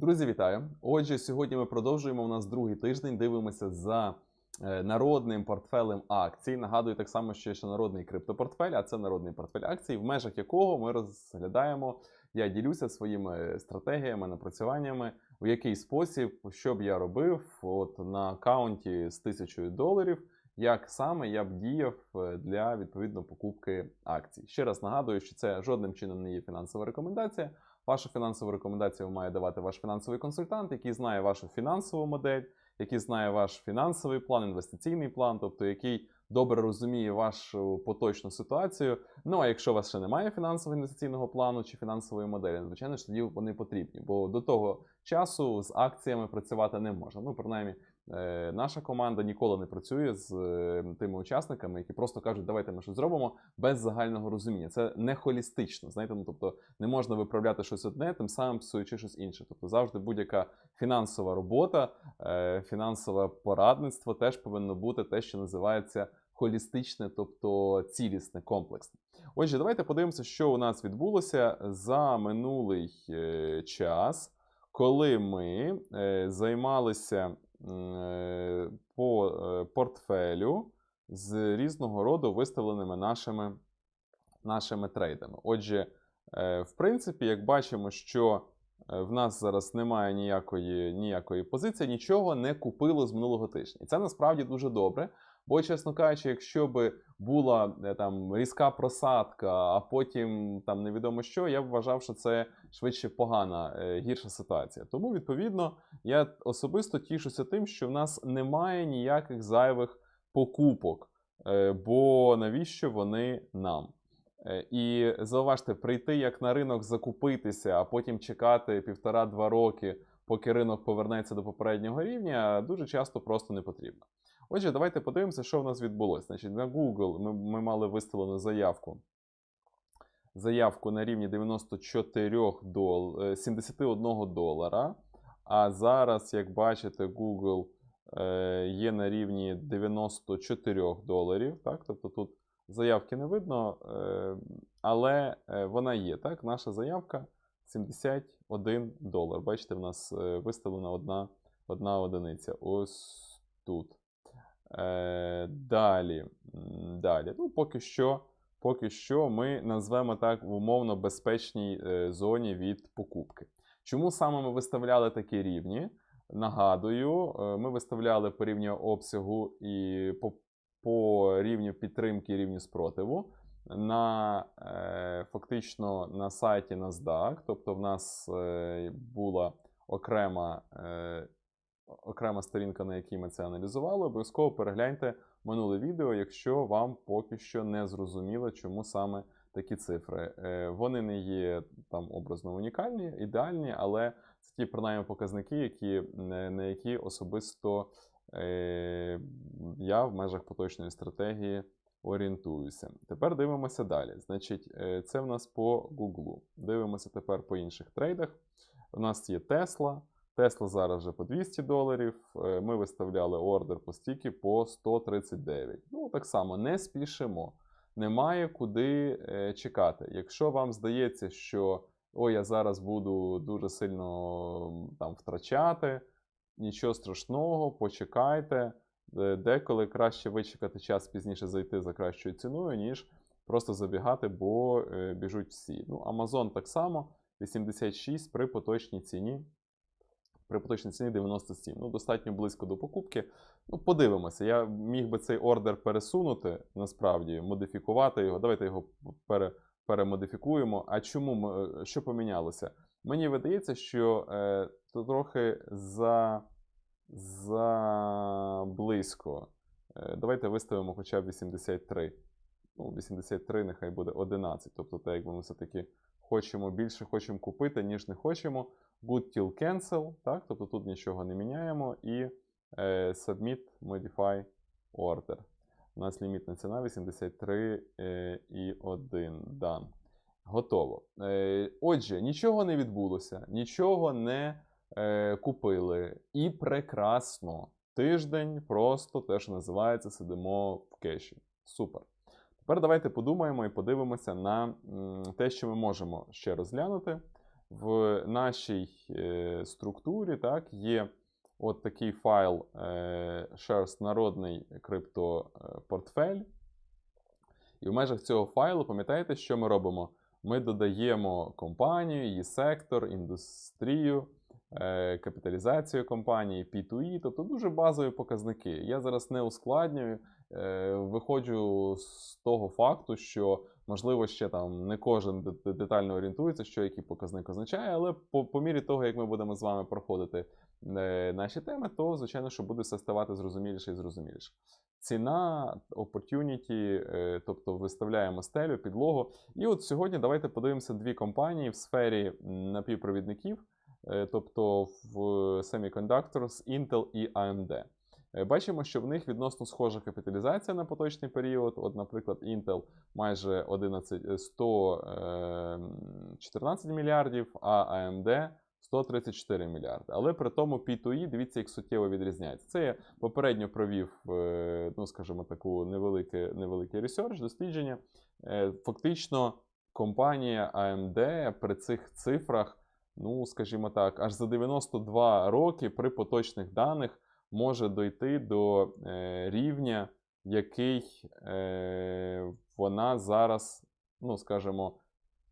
Друзі, вітаю! Отже, сьогодні ми продовжуємо. У нас другий тиждень. Дивимося за е, народним портфелем акцій. Нагадую так само, що є ще народний криптопортфель, а це народний портфель акцій, в межах якого ми розглядаємо. Я ділюся своїми стратегіями, напрацюваннями, у який спосіб, що б я робив от на аккаунті з тисячою доларів. Як саме я б діяв е, для відповідно покупки акцій? Ще раз нагадую, що це жодним чином не є фінансова рекомендація. Вашу фінансову рекомендацію має давати ваш фінансовий консультант, який знає вашу фінансову модель, який знає ваш фінансовий план, інвестиційний план, тобто який добре розуміє вашу поточну ситуацію. Ну а якщо у вас ще немає фінансового інвестиційного плану чи фінансової моделі, звичайно ж тоді вони потрібні, бо до того часу з акціями працювати не можна. Ну, принаймні, наша команда ніколи не працює з е, тими учасниками, які просто кажуть, давайте ми щось зробимо без загального розуміння. Це не холістично. Знаєте, ну тобто не можна виправляти щось одне, тим самим псуючи щось інше. Тобто завжди будь-яка фінансова робота, е, фінансове порадництво теж повинно бути те, що називається холістичне, тобто цілісне, комплексне. Отже, давайте подивимося, що у нас відбулося за минулий е, час, коли ми е, займалися е, по е, портфелю з різного роду виставленими нашими, нашими трейдами. Отже, е, в принципі, як бачимо, що е, в нас зараз немає ніякої, ніякої позиції, нічого не купило з минулого тижня. І це насправді дуже добре. Бо, чесно кажучи, якщо би була е, там різка просадка, а потім там невідомо що, я б вважав, що це швидше погана, е, гірша ситуація. Тому, відповідно, я особисто тішуся тим, що в нас немає ніяких зайвих покупок, е, бо навіщо вони нам? І зауважте, прийти як на ринок закупитися, а потім чекати півтора-два роки, поки ринок повернеться до попереднього рівня, дуже часто просто не потрібно. Отже, давайте подивимося, що в нас відбулося. Значить, на Google ми, ми мали виставлену заявку. Заявку на рівні 94 дол... е, 71 долара. А зараз, як бачите, Google е, є на рівні 94 доларів. Так? Тобто тут заявки не видно, е, але е, вона є. Так? Наша заявка 71 долар. Бачите, в нас е, виставлена одна, одна одиниця. Ось тут. Е, далі. далі. Ну, поки що, поки що ми назвемо так в умовно безпечній е, зоні від покупки. Чому саме ми виставляли такі рівні? Нагадую, е, ми виставляли по рівню обсягу і по, по рівню підтримки рівню спротиву на фактично на сайті NASDAQ. Тобто, в нас була окрема. Окрема сторінка, на якій ми це аналізували. Обов'язково перегляньте минуле відео, якщо вам поки що не зрозуміло, чому саме такі цифри. Е, Вони не є там образно унікальні, ідеальні, але це ті принаймні показники, які, на на які особисто е, я в межах поточної стратегії орієнтуюся. Тепер дивимося далі. Значить, е, це в нас по Google. Дивимося тепер по інших трейдах. У нас є Tesla. Тесла зараз вже по 200 доларів. Е, Ми виставляли ордер по стіки по 139. Ну, так само не спішимо. Немає куди е, чекати. Якщо вам здається, що ой, я зараз буду дуже сильно там втрачати, нічого страшного, почекайте. Е, Деколи краще вичекати час пізніше зайти за кращою ціною, ніж просто забігати, бо біжуть всі. Ну, Amazon так само 86 при поточній ціні при поточній ціні 97. Ну, достатньо близько до покупки. Ну, подивимося. Я міг би цей ордер пересунути, насправді, модифікувати його. Давайте його пере, перемодифікуємо. А чому ми, що помінялося? Мені видається, що е, то трохи за, за близько. Е, давайте виставимо хоча б 83. Ну, 83, нехай буде 11. Тобто, те, як ми все-таки хочемо більше, хочемо купити, ніж не хочемо. Good till cancel, так? Тобто тут нічого не міняємо. І е, submit modify order. У нас лімітна ціна 83 е, і 1. Done. Готово. Е, отже, нічого не відбулося, нічого не е, купили. І прекрасно. Тиждень просто те, що називається, сидимо в кеші. Супер. Тепер давайте подумаємо і подивимося на м, те, що ми можемо ще розглянути. В нашій е, структурі так, є от такий файл е, shares народний криптопортфель. І в межах цього файлу, пам'ятаєте, що ми робимо? Ми додаємо компанію, її сектор, індустрію, е, капіталізацію компанії, P2E, тобто дуже базові показники. Я зараз не ускладнюю, виходжу з того факту, що можливо ще там не кожен детально орієнтується, що який показник означає, але по, по мірі того, як ми будемо з вами проходити е, наші теми, то звичайно, що буде все ставати зрозуміліше і зрозуміліше. Ціна, opportunity, е, тобто виставляємо стелю, підлогу. І от сьогодні давайте подивимося дві компанії в сфері напівпровідників, е, тобто в Semiconductors, Intel і AMD. Е, Бачимо, що в них відносно схожа капіталізація на поточний період. От, наприклад, Intel майже 11, е, 114 мільярдів, а AMD 134 мільярди. Але при тому P2E, дивіться, як суттєво відрізняється. Це я попередньо провів, е, ну скажімо, таку невелике, невеликий ресерч, дослідження. Е, Фактично, компанія AMD при цих цифрах, ну скажімо так, аж за 92 роки при поточних даних може дойти до е, рівня, який е, вона зараз, ну скажімо,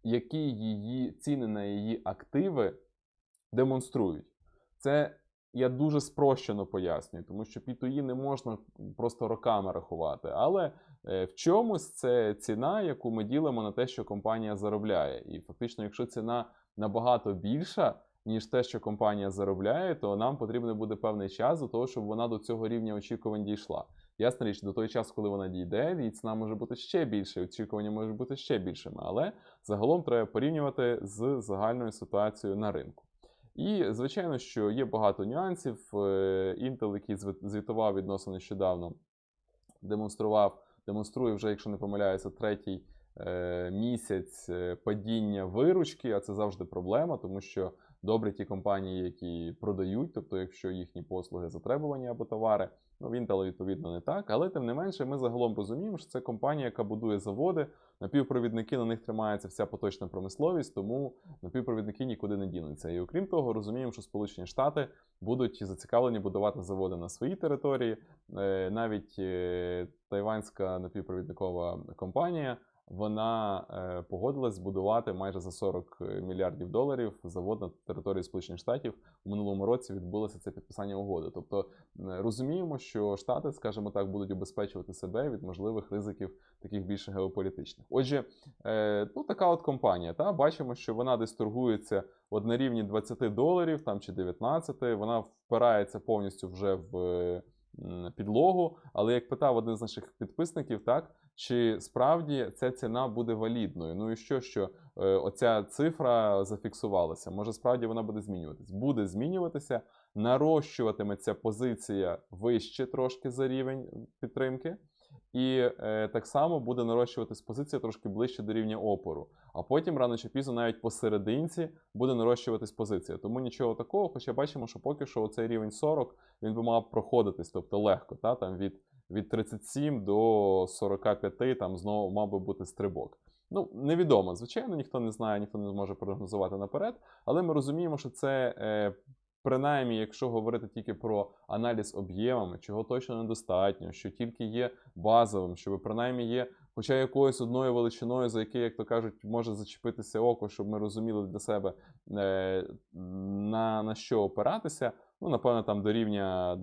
які її ціни на її активи демонструють. Це я дуже спрощено пояснюю, тому що P2E не можна просто роками рахувати. Але е, в чомусь це ціна, яку ми ділимо на те, що компанія заробляє. І фактично, якщо ціна набагато більша, ніж те, що компанія заробляє, то нам потрібен буде певний час для того, щоб вона до цього рівня очікувань дійшла. Ясна річ, до той часу, коли вона дійде, її ціна може бути ще більше, очікування можуть бути ще більшими. Але загалом треба порівнювати з загальною ситуацією на ринку. І, звичайно, що є багато нюансів. Е, Intel, який звітував відносно нещодавно, демонстрував, демонструє вже, якщо не помиляюся, третій е, місяць е, падіння виручки, а це завжди проблема, тому що добре ті компанії, які продають, тобто, якщо їхні послуги затребувані або товари, ну в Intel, відповідно, не так. Але тим не менше, ми загалом розуміємо, що це компанія, яка будує заводи, напівпровідники на них тримається вся поточна промисловість, тому напівпровідники нікуди не дінуться. І окрім того, розуміємо, що Сполучені Штати будуть зацікавлені будувати заводи на своїй території. Е, Навіть е, тайванська напівпровідникова компанія. Вона е, погодилась збудувати майже за 40 мільярдів доларів завод на території Сполучених Штатів. У минулому році відбулося це підписання угоди. Тобто е, розуміємо, що Штати, скажімо так, будуть убезпечувати себе від можливих ризиків таких більше геополітичних. Отже, е, ну така от компанія. Та бачимо, що вона десь торгується от на рівні 20 доларів там чи 19. Вона впирається повністю вже в е, підлогу. Але як питав один з наших підписників, так чи справді ця ціна буде валідною? Ну і що, що е, оця цифра зафіксувалася? Може, справді вона буде змінюватися? Буде змінюватися, нарощуватиметься позиція вище трошки за рівень підтримки. І е, так само буде нарощуватись позиція трошки ближче до рівня опору. А потім рано чи пізно, навіть посерединці, буде нарощуватись позиція. Тому нічого такого, хоча бачимо, що поки що цей рівень 40 він би мав проходитись, тобто легко, та, там від, від 37 до 45 там знову мав би бути стрибок. Ну, невідомо, звичайно, ніхто не знає, ніхто не зможе прогнозувати наперед, але ми розуміємо, що це. Е, Принаймні, якщо говорити тільки про аналіз об'ємами, чого точно недостатньо, що тільки є базовим, щоб принаймні є хоча якоюсь одною величиною, за яке, як то кажуть, може зачепитися око, щоб ми розуміли для себе е, на, на що опиратися. Ну, напевно, там до рівня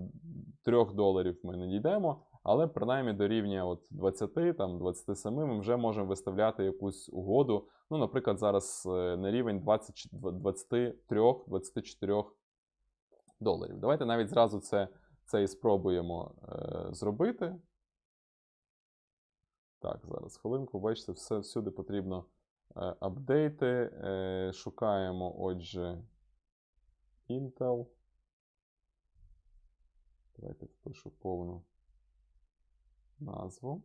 3 доларів ми не дійдемо, але принаймні до рівня от 20, там, 27 ми вже можемо виставляти якусь угоду. Ну, наприклад, зараз е, на рівень 23-24 доларів. Давайте навіть зразу це, це і спробуємо е, зробити. Так, зараз хвилинку, бачите, все всюди потрібно е, апдейти. Е, шукаємо, отже, Intel. Давайте впишу повну назву.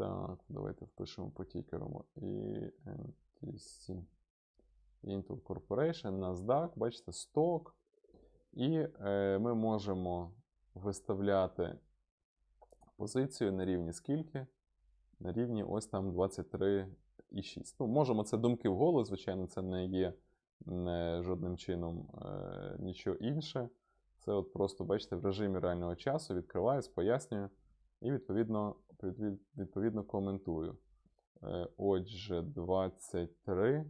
Так, давайте впишемо по тікеру ENTC. Intel Corporation, NASDAQ, бачите, сток. І е, ми можемо виставляти позицію на рівні скільки? На рівні ось там 23,6. Ну, можемо це думки вголос, звичайно, це не є не, жодним чином е, нічого інше. Це от просто, бачите, в режимі реального часу відкриваюсь, пояснюю і відповідно, відповідно коментую. Е, Отже, 23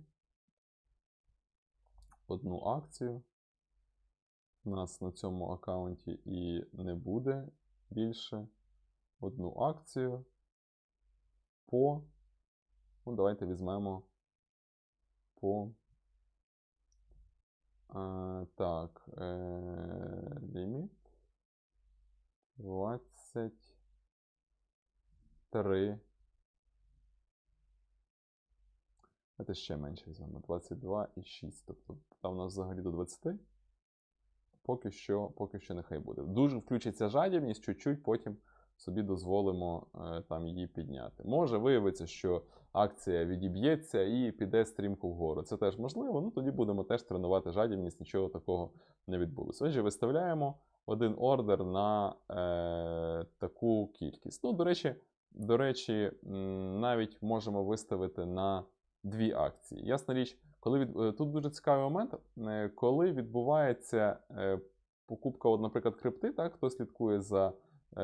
одну акцію. У нас на цьому аккаунті і не буде більше одну акцію по. Ну, давайте візьмемо по. А, так, е, ліміт 23. Це ще менше візьмемо. 22,6. Тобто там у нас взагалі до 20. Поки що, поки що нехай буде. Дуже включиться жадібність, чуть-чуть потім собі дозволимо е, там її підняти. Може виявитися, що акція відіб'ється і піде стрімко вгору. Це теж можливо. Ну тоді будемо теж тренувати жадібність, нічого такого не відбулося. Отже, виставляємо один ордер на е, таку кількість. Ну, до речі, до речі, навіть можемо виставити на дві акції. Ясна річ, коли від... е, тут дуже цікавий момент, е, коли відбувається е, покупка, от, наприклад, крипти, так, хто слідкує за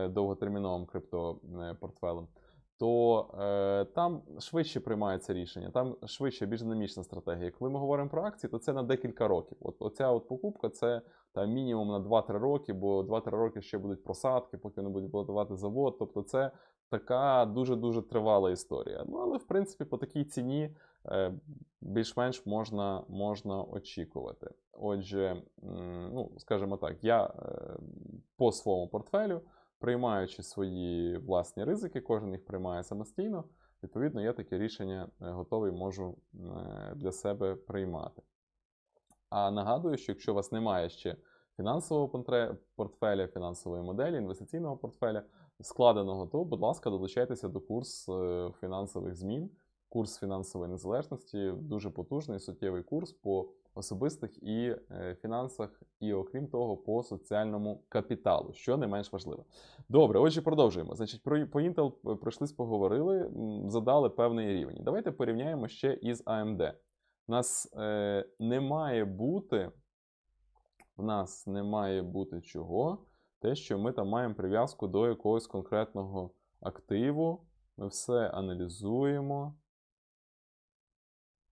довготерміновим криптопортфелем, то там швидше приймається рішення, там швидше, більш динамічна стратегія. Коли ми говоримо про акції, то це на декілька років. От оця от покупка це там, мінімум на 2-3 роки, бо 2-3 роки ще будуть просадки, поки вони будуть будувати завод. Тобто це така дуже-дуже тривала історія. Ну, але в принципі по такій ціні е, більш-менш можна, можна очікувати. Отже, ну, скажімо так, я е, по своєму портфелю, приймаючи свої власні ризики, кожен їх приймає самостійно. Відповідно, я таке рішення е, готовий можу для себе приймати. А нагадую, що якщо у вас немає ще фінансового портфеля, фінансової моделі, інвестиційного портфеля складеного, то, будь ласка, долучайтеся до курсу фінансових змін, курс фінансової незалежності, дуже потужний суттєвий курс по особистих і е, фінансах, і окрім того, по соціальному капіталу, що не менш важливо. Добре, отже, продовжуємо. Значить, про по Intel пройшлись, поговорили, задали певний рівень. Давайте порівняємо ще із AMD. У нас е, не має бути. В нас не має бути чого. Те, що ми там маємо прив'язку до якогось конкретного активу. Ми все аналізуємо.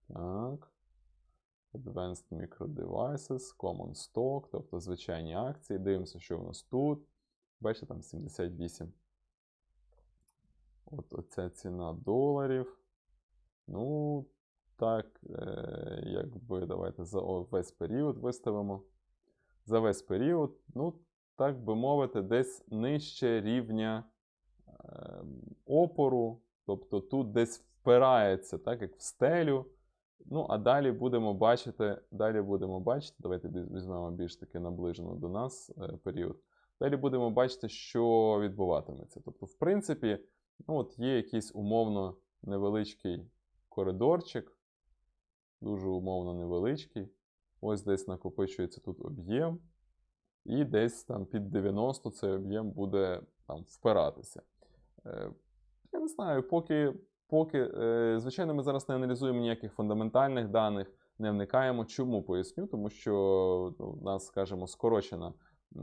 Так. Advanced Micro Devices, Common Stock, тобто звичайні акції. Дивимося, що в нас тут. Бачите, там 78. От оця ціна доларів. Ну, так, е, якби давайте за весь період виставимо. За весь період, ну, так би мовити, десь нижче рівня е, опору. Тобто тут десь впирається, так, як в стелю. Ну, а далі будемо бачити, далі будемо бачити, давайте візьмемо більш таки наближено до нас е, період. Далі будемо бачити, що відбуватиметься. Тобто, в принципі, ну, от є якийсь умовно невеличкий коридорчик, дуже умовно невеличкий. Ось десь накопичується тут об'єм, і десь там під 90 цей об'єм буде там впиратися. Е, Я не знаю, поки, поки е, звичайно, ми зараз не аналізуємо ніяких фундаментальних даних, не вникаємо. Чому поясню? Тому що ну, у нас, скажімо, скорочена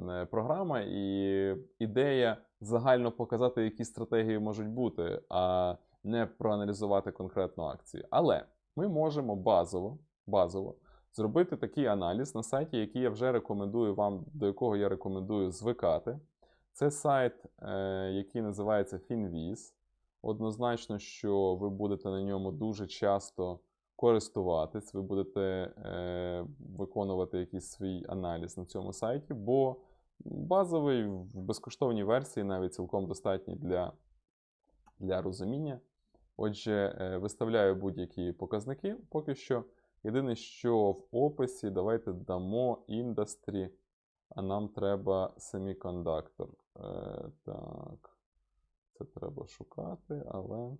е, програма, і ідея загально показати, які стратегії можуть бути, а не проаналізувати конкретну акцію. Але ми можемо базово, базово зробити такий аналіз на сайті, який я вже рекомендую вам, до якого я рекомендую звикати. Це сайт, е, який називається FinViz. Однозначно, що ви будете на ньому дуже часто користуватись, ви будете е, виконувати якийсь свій аналіз на цьому сайті, бо базовий в безкоштовній версії навіть цілком достатній для, для розуміння. Отже, е, виставляю будь-які показники поки що. Єдине, що в описі давайте дамо індустрі, а нам треба семікондактор. Е, так, це треба шукати, але,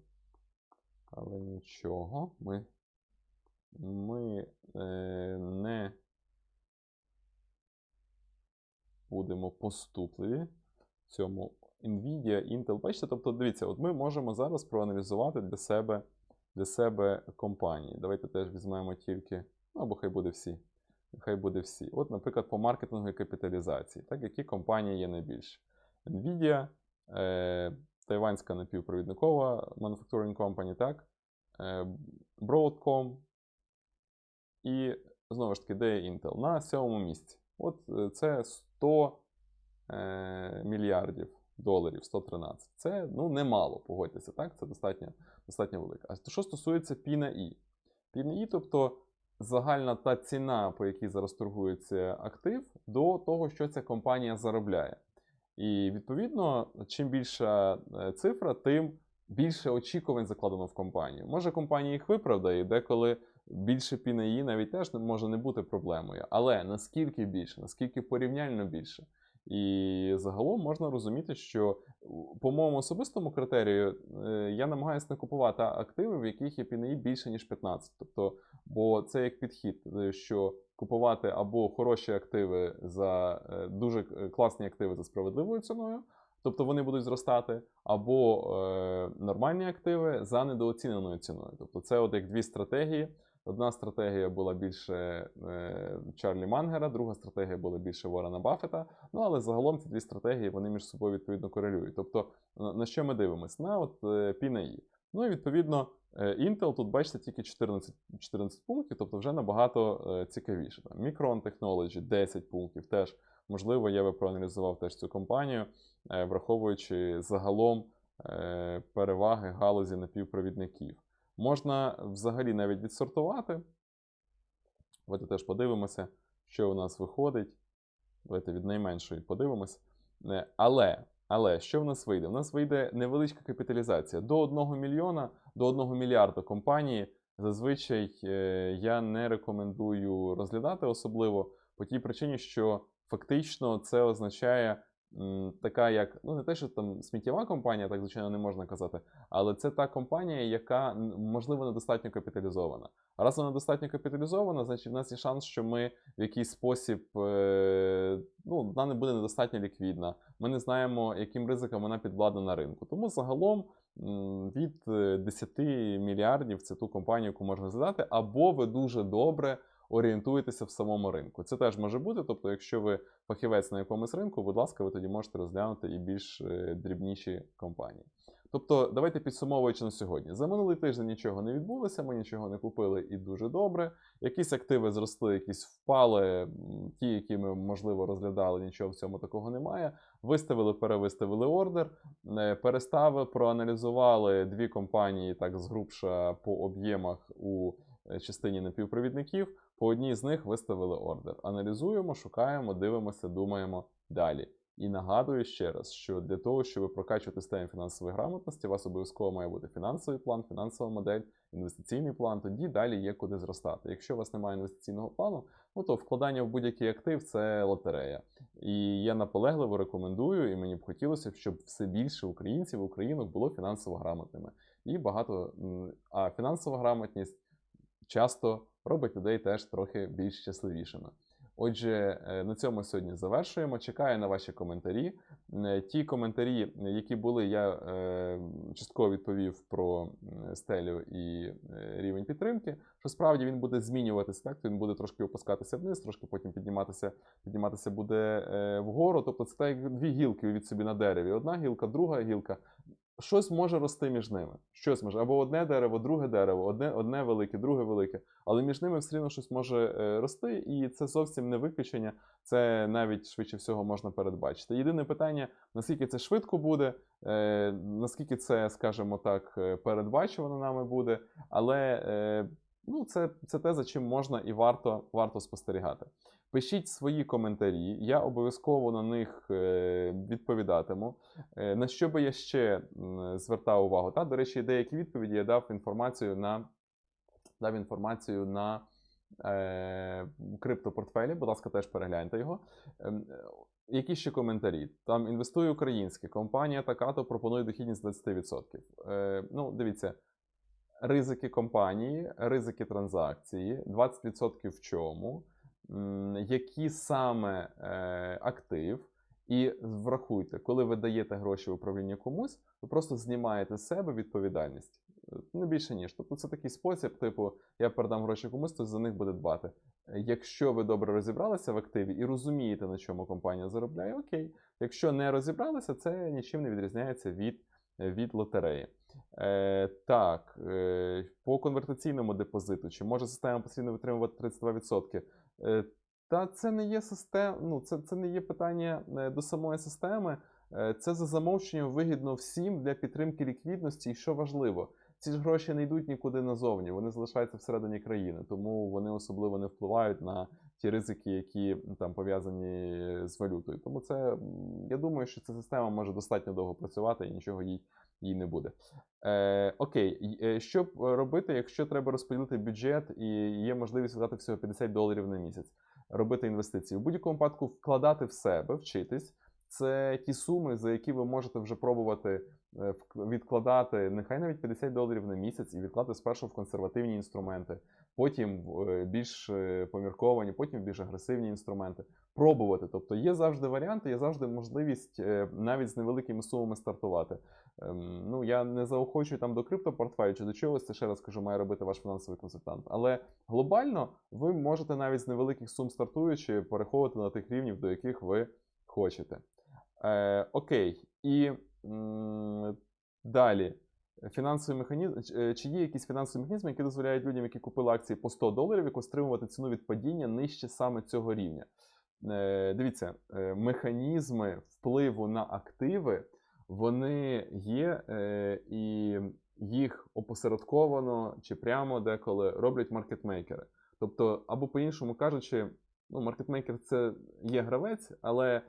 але нічого. Ми, ми е, не будемо поступливі в цьому Nvidia, Intel. Бачите, тобто дивіться, от ми можемо зараз проаналізувати для себе, для себе компанії. Давайте теж візьмемо тільки, ну або хай буде всі. Хай буде всі. От, наприклад, по маркетингу і капіталізації. Так, які компанії є найбільші? Nvidia, е, тайванська напівпровідникова Manufacturing Company, так? Е, Broadcom і знову ж таки, де Intel на сьомому місці. От е, це 100 е, мільярдів доларів, 113. Це ну, немало, погодьтеся, так? Це достатньо, достатньо велике. А що стосується P на I? P на I, тобто загальна та ціна, по якій зараз торгується актив, до того, що ця компанія заробляє. І відповідно, чим більша е, цифра, тим більше очікувань закладено в компанію. Може, компанія їх виправдає, деколи більше пінеї навіть теж може не бути проблемою. Але наскільки більше, наскільки порівняльно більше. І загалом можна розуміти, що по моєму особистому критерію е, я намагаюся не купувати активи, в яких є пінеї більше, ніж 15. Тобто, бо це як підхід, е, що купувати або хороші активи за е, дуже класні активи за справедливою ціною, тобто вони будуть зростати, або е, нормальні активи за недооціненою ціною. Тобто, це от як дві стратегії. Одна стратегія була більше е, Чарлі Мангера, друга стратегія була більше Ворона Баффета. Ну але загалом ці дві стратегії вони між собою відповідно корелюють. Тобто, на, що ми дивимося? На от е, P E. Ну і відповідно е, Intel тут бачите тільки 14, 14 пунктів, тобто вже набагато цікавіше. Там Micron Technology 10 пунктів. Теж можливо, я би проаналізував теж цю компанію, враховуючи загалом переваги галузі напівпровідників. Можна взагалі навіть відсортувати. Давайте теж подивимося, що у нас виходить. Давайте від найменшої подивимося. Е, Але, але що в нас вийде? У нас вийде невеличка капіталізація. До 1 мільйона, до 1 мільярда компанії зазвичай е, я не рекомендую розглядати особливо по тій причині, що фактично це означає така, як ну не те, що там сміттєва компанія, так звичайно не можна казати, але це та компанія, яка можливо недостатньо капіталізована. Раз вона достатньо капіталізована, значить в нас є шанс, що ми в якийсь спосіб е, ну, вона не буде недостатньо ліквідна. Ми не знаємо, яким ризиком вона підвладна на ринку. Тому загалом від е, 10 мільярдів це ту компанію, яку можна задати, або ви дуже добре орієнтуєтеся в самому ринку. Це теж може бути. Тобто, якщо ви фахівець на якомусь ринку, будь ласка, ви тоді можете розглянути і більш е, дрібніші компанії. Тобто, давайте підсумовуючи на сьогодні. За минулий тиждень нічого не відбулося, ми нічого не купили і дуже добре. Якісь активи зросли, якісь впали. Ті, які ми можливо розглядали, нічого в цьому такого немає. Виставили, перевиставили ордер, е, переставили, проаналізували дві компанії, так згрубша по об'ємах у частині напівпровідників. По одній з них виставили ордер. Аналізуємо, шукаємо, дивимося, думаємо далі. І нагадую ще раз, що для того, щоб прокачувати систему фінансової грамотності, у вас обов'язково має бути фінансовий план, фінансова модель, інвестиційний план. Тоді далі є куди зростати. Якщо у вас немає інвестиційного плану, ну то вкладання в будь-який актив це лотерея. І я наполегливо рекомендую, і мені б хотілося, щоб все більше українців, українок було фінансово грамотними. І багато а фінансова грамотність часто робить людей теж трохи більш щасливішими. Отже, е, на цьому сьогодні завершуємо. Чекаю на ваші коментарі. Е, Ті коментарі, які були, я е, частково відповів про стелю і рівень підтримки. Що справді він буде змінюватися, так? Він буде трошки опускатися вниз, трошки потім підніматися, підніматися буде вгору. Тобто це так як дві гілки від собі на дереві. Одна гілка, друга гілка. Щось може рости між ними. Щось може або одне дерево, друге дерево, одне, одне велике, друге велике. Але між ними все рівно щось може е, рости, і це зовсім не виключення. Це навіть швидше всього можна передбачити. Єдине питання: наскільки це швидко буде, е, наскільки це, скажімо так, е, передбачувано нами буде, але е, ну, це, це те, за чим можна і варто, варто спостерігати. Пишіть свої коментарі, я обов'язково на них е, відповідатиму. Е, На що би я ще звертав увагу? Та, до речі, деякі відповіді я дав інформацію на, дав інформацію на е, криптопортфелі. Будь ласка, теж перегляньте його. Ем, е, Які ще коментарі? Там інвестує українське, компанія така-то пропонує дохідність 20%. Е, ну, дивіться, ризики компанії, ризики транзакції, 20% в чому. Який саме е, актив. І врахуйте, коли ви даєте гроші в управління комусь, ви просто знімаєте з себе відповідальність. Е, Не більше ніж. Тобто це такий спосіб, типу, я передам гроші комусь, хтось за них буде дбати. Е, Якщо ви добре розібралися в активі і розумієте, на чому компанія заробляє, окей. Якщо не розібралися, це нічим не відрізняється від, від лотереї. Е, так, е, по конвертаційному депозиту, чи може система постійно витримувати 32%? Е, та це не є систем, ну, це, це не є питання е, до самої системи. Е, Це за замовченням вигідно всім для підтримки ліквідності. І що важливо, ці ж гроші не йдуть нікуди назовні, вони залишаються всередині країни, тому вони особливо не впливають на ті ризики, які там пов'язані з валютою. Тому це я думаю, що ця система може достатньо довго працювати і нічого їй, їй не буде. Е, окей, е, що робити, якщо треба розподілити бюджет і є можливість видати всього 50 доларів на місяць, робити інвестиції? В будь-якому випадку вкладати в себе, вчитись. Це ті суми, за які ви можете вже пробувати е, відкладати нехай навіть 50 доларів на місяць і відкладати спершу в консервативні інструменти, потім е, більш е, помірковані, потім більш агресивні інструменти. Пробувати. Тобто є завжди варіанти, є завжди можливість е, навіть з невеликими сумами стартувати. Ем, Ну, я не заохочую там до криптопортфелю чи до чогось, це ще раз кажу, має робити ваш фінансовий консультант. Але глобально ви можете навіть з невеликих сум стартуючи переходити на тих рівнів, до яких ви хочете. Е, окей. І м, далі. Фінансовий механізм, е, чи є якісь фінансові механізми, які дозволяють людям, які купили акції по 100 доларів, якось стримувати ціну від падіння нижче саме цього рівня? Е, дивіться, е, механізми впливу на активи, вони є, і їх опосередковано чи прямо деколи роблять маркетмейкери. Тобто, або по-іншому кажучи, ну, маркетмейкер це є гравець, але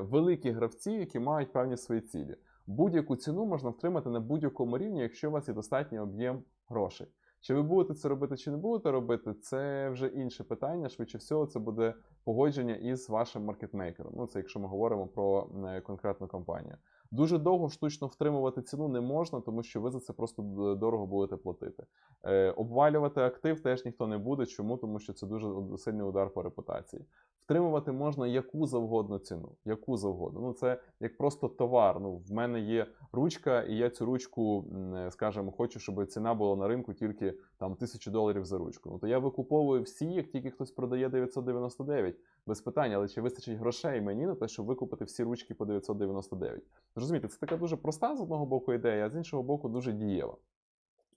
великі гравці, які мають певні свої цілі. Будь-яку ціну можна втримати на будь-якому рівні, якщо у вас є достатній об'єм грошей. Чи ви будете це робити, чи не будете робити, це вже інше питання. Швидше всього, це буде погодження із вашим маркетмейкером. Ну, це якщо ми говоримо про е, конкретну компанію. Дуже довго штучно втримувати ціну не можна, тому що ви за це просто дорого будете платити. Е, обвалювати актив теж ніхто не буде. Чому? Тому що це дуже сильний удар по репутації. Втримувати можна яку завгодно ціну, яку завгодно. Ну це як просто товар. Ну в мене є ручка, і я цю ручку, е, скажімо, хочу, щоб ціна була на ринку тільки там тисячу доларів за ручку. Ну то я викуповую всі, як тільки хтось продає 999, без питань, але чи вистачить грошей мені на те, щоб викупити всі ручки по 999? Зрозумієте, це така дуже проста з одного боку ідея, а з іншого боку, дуже дієва.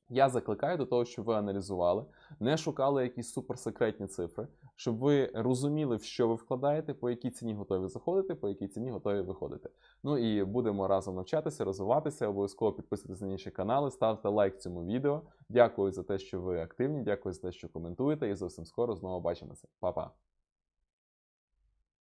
Я закликаю до того, щоб ви аналізували, не шукали якісь суперсекретні цифри, щоб ви розуміли, в що ви вкладаєте, по якій ціні готові заходити, по якій ціні готові виходити. Ну і будемо разом навчатися, розвиватися. Обов'язково підписуйтесь на інші канали, ставте лайк цьому відео. Дякую за те, що ви активні, дякую за те, що коментуєте, і зовсім скоро знову бачимося. Па-па!